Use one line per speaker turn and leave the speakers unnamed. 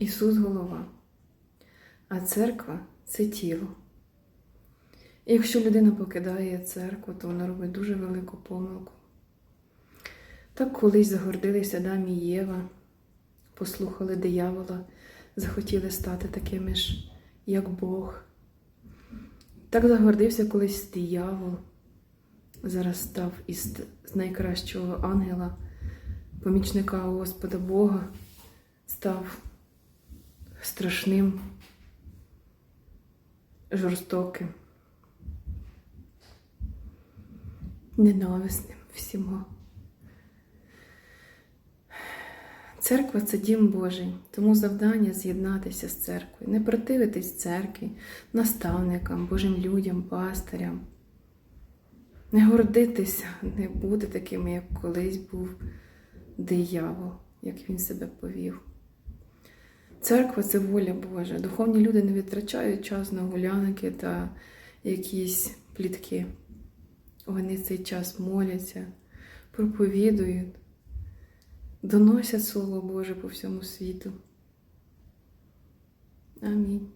Ісус голова, а церква це тіло. І якщо людина покидає церкву, то вона робить дуже велику помилку. Так колись загордилися Адам і Єва, послухали диявола, захотіли стати такими ж, як Бог. Так загордився колись диявол, зараз став із найкращого ангела, помічника Господа Бога, став страшним, жорстоким, ненависним всіма. Церква це дім Божий, тому завдання з'єднатися з церквою, не противитись церкві, наставникам, Божим людям, пастирям. Не гордитися, не бути такими, як колись був диявол, як він себе повів. Церква це воля Божа. Духовні люди не витрачають час на гулянки та якісь плітки. Вони цей час моляться, проповідують, доносять Слово Боже по всьому світу. Амінь.